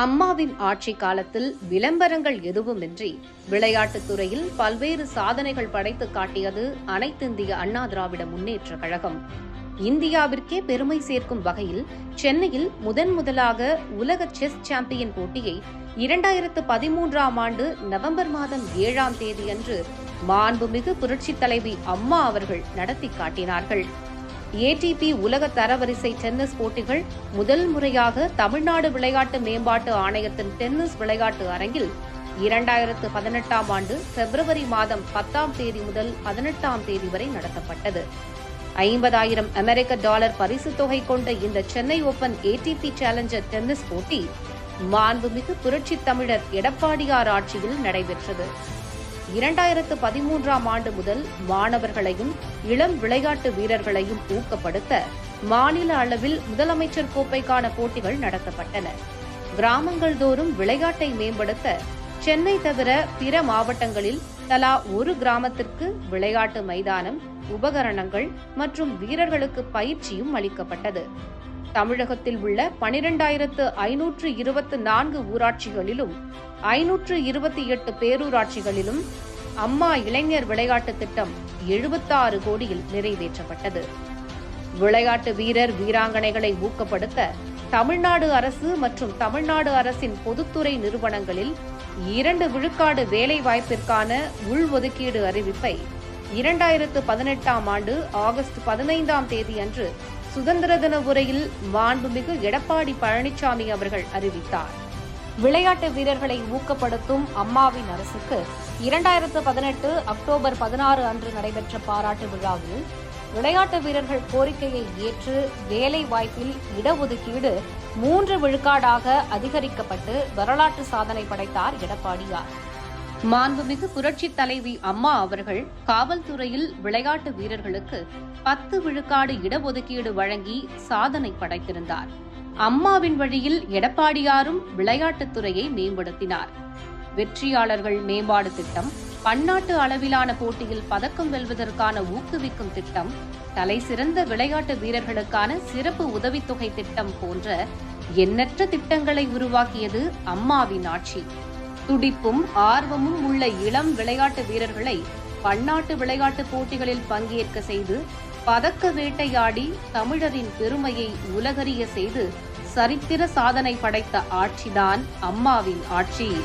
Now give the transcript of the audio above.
அம்மாவின் ஆட்சி காலத்தில் விளம்பரங்கள் எதுவுமின்றி விளையாட்டுத் துறையில் பல்வேறு சாதனைகள் படைத்து காட்டியது அனைத்திந்திய அண்ணா திராவிட முன்னேற்ற கழகம். இந்தியாவிற்கே பெருமை சேர்க்கும் வகையில் சென்னையில் முதன் முதலாக உலக செஸ் சாம்பியன் போட்டியை இரண்டாயிரத்து பதிமூன்றாம் ஆண்டு நவம்பர் மாதம் ஏழாம் தேதியன்று மாண்புமிகு புரட்சித் தலைவி அம்மா அவர்கள் நடத்தி காட்டினார்கள். ஏடிபி உலக தரவரிசை டென்னிஸ் போட்டிகள் முதல் முறையாக தமிழ்நாடு விளையாட்டு மேம்பாட்டு ஆணையத்தின் டென்னிஸ் விளையாட்டு அரங்கில் இரண்டாயிரத்து பதினெட்டாம் ஆண்டு பிப்ரவரி மாதம் பத்தாம் தேதி முதல் பதினெட்டாம் தேதி வரை நடத்தப்பட்டது. ஐம்பதாயிரம் அமெரிக்க டாலர் பரிசு தொகை கொண்ட இந்த Chennai open ATP challenger tennis போட்டி மாண்புமிகு புரட்சித் தமிழர் எடப்பாடியார் ஆட்சியில் நடைபெற்றது. இரண்டாயிரத்து பதிமூன்றாம் ஆண்டு முதல் மாணவர்களையும் இளம் விளையாட்டு வீரர்களையும் ஊக்கப்படுத்த மாநில அளவில் முதலமைச்சர் கோப்பைக்கான போட்டிகள் நடத்தப்பட்டன. கிராமங்கள் தோறும் விளையாட்டை மேம்படுத்த சென்னை தவிர பிற மாவட்டங்களில் தலா ஒரு கிராமத்திற்கு விளையாட்டு மைதானம் உபகரணங்கள் மற்றும் வீரர்களுக்கு பயிற்சியும் அளிக்கப்பட்டது. தமிழகத்தில் உள்ள பனிரெண்டாயிரத்து ஐநூற்று இருபத்து நான்கு ஊராட்சிகளிலும் ஐநூற்று இருபத்தி எட்டு பேரூராட்சிகளிலும் அம்மா இளைஞர் விளையாட்டு திட்டம் எழுபத்தாறு கோடியில் நிறைவேற்றப்பட்டது. விளையாட்டு வீரர் வீராங்கனைகளை ஊக்கப்படுத்த தமிழ்நாடு அரசு மற்றும் தமிழ்நாடு அரசின் பொதுத்துறை நிறுவனங்களில் இரண்டு விழுக்காடு வேலை வாய்ப்பிற்கான உள்ஒதுக்கீடு அறிவிப்பை இரண்டாயிரத்து பதினெட்டாம் ஆண்டு ஆகஸ்ட் பதினைந்தாம் தேதி அன்று சுதந்திர தின உரையில் மாண்புமிகு எடப்பாடி பழனிசாமி அவர்கள் அறிவித்தார். விளையாட்டு வீரர்களை ஊக்கப்படுத்தும் அம்மாவின் அரசுக்கு இரண்டாயிரத்து பதினெட்டு அக்டோபர் பதினாறு அன்று நடைபெற்ற பாராட்டு விழாவில் விளையாட்டு வீரர்கள் கோரிக்கையை ஏற்று வேலை வாய்ப்பில் இடஒதுக்கீடு மூன்று விழுக்காடாக அதிகரிக்கப்பட்டு வரலாற்று சாதனை படைத்தார் எடப்பாடியார். மாண்புமிகு புரட்சித் தலைவி அம்மா அவர்கள் காவல்துறையில் விளையாட்டு வீரர்களுக்கு பத்து விழுக்காடு இடஒதுக்கீடு வழங்கி சாதனை படைத்திருந்தார். அம்மாவின் வழியில் எடப்பாடியாரும் விளையாட்டுத்துறையை மேம்படுத்தினார். வெற்றியாளர்கள் மேம்பாடு திட்டம் பன்னாட்டு அளவிலான போட்டியில் பதக்கம் வெல்வதற்கான ஊக்குவிக்கும் திட்டம் தலைசிறந்த விளையாட்டு வீரர்களுக்கான சிறப்பு உதவித்தொகை திட்டம் போன்ற எண்ணற்ற திட்டங்களை உருவாக்கியது அம்மாவின் ஆட்சி. துடிப்பும் ஆர்வமும் உள்ள இளம் விளையாட்டு வீரர்களை பன்னாட்டு விளையாட்டுப் போட்டிகளில் பங்கேற்க செய்து பதக்க வேட்டையாடி தமிழரின் பெருமையை உலகறிய செய்து சரித்திர சாதனை படைத்த ஆட்சிதான் அம்மாவின் ஆட்சி.